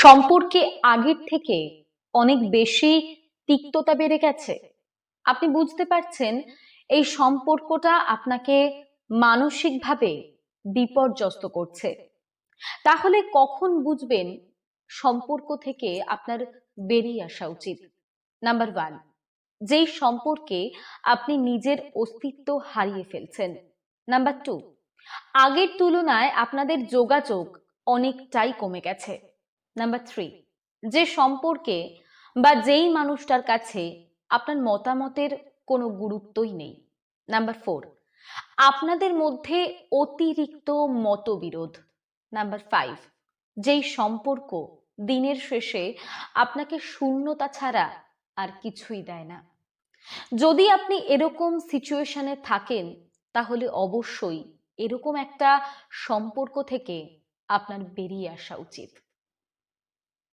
সম্পর্কে আগের থেকে অনেক বেশি তিক্ততা বেড়ে গেছে। আপনি বুঝতে পারছেন, এই সম্পর্কটা আপনাকে মানসিকভাবে বিপর্যস্ত করছে। তাহলে কখন বুঝবেন সম্পর্ক থেকে আপনার বেরিয়ে আসা উচিত? নাম্বার ওয়ান, যেই সম্পর্কে আপনি নিজের অস্তিত্ব হারিয়ে ফেলছেন। নাম্বার টু, আগের তুলনায় আপনাদের যোগাযোগ অনেকটাই কমে গেছে। নাম্বার থ্রি যে সম্পর্কে বা যেই মানুষটার কাছে আপনার মতামতের কোনো গুরুত্বই নেই। নাম্বার ফোর আপনাদের মধ্যে অতিরিক্ত মতবিরোধ। নাম্বার ফাইভ যেই সম্পর্ক দিনের শেষে আপনাকে শূন্যতা ছাড়া আর কিছুই দেয় না। যদি আপনি এরকম সিচুয়েশনে থাকেন, তাহলে অবশ্যই এরকম একটা সম্পর্ক থেকে আপনার বেরিয়ে আসা উচিত।